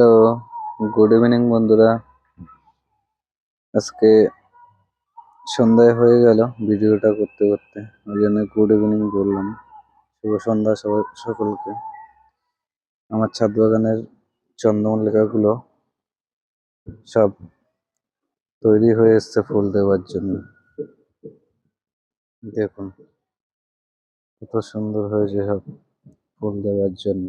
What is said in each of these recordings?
Hello good evening বন্ধুরা। আজকে সন্ধ্যায় হয়ে গেল ভিডিওটা করতে করতে। ওই জন্য গুড ইভিনিং বললাম। শুভ সন্ধ্যা সকলকে। আমার ছাদ বাগানের চন্দ্রমল্লিকাগুলো সব তৈরি হয়ে এসছে ফুল দেওয়ার জন্য। দেখুন, কত সুন্দর হয়েছে সব ফুল দেওয়ার জন্য।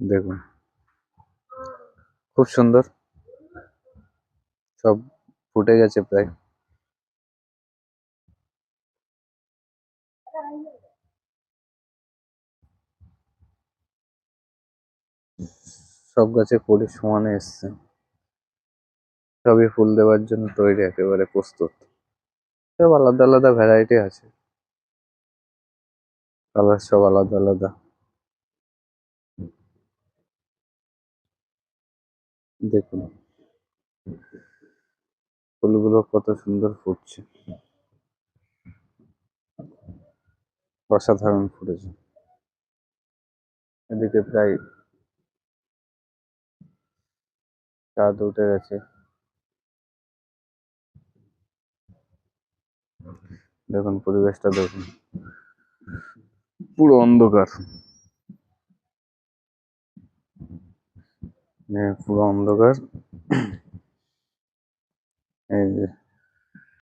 দেখুন। খুব সুন্দর। সব ফুটে গেছে প্রায়। সব গাছে কুড়ি সমানে এসছে। সবই ফুল দেওয়ার জন্য তৈরি একেবারে প্রস্তুত। সব আলাদা আলাদা ভ্যারাইটি আছে। কালার সব আলাদা আলাদা। দেখুন। ফুলগুলো কত সুন্দর ফুটছে। অসাধারণ ফুটেছে। এদিকে প্রায় চাঁদ উঠে গেছে। দেখুন, পরিবেশটা দেখুন। পুরো অন্ধকার। পুরো অন্ধকার। এই যে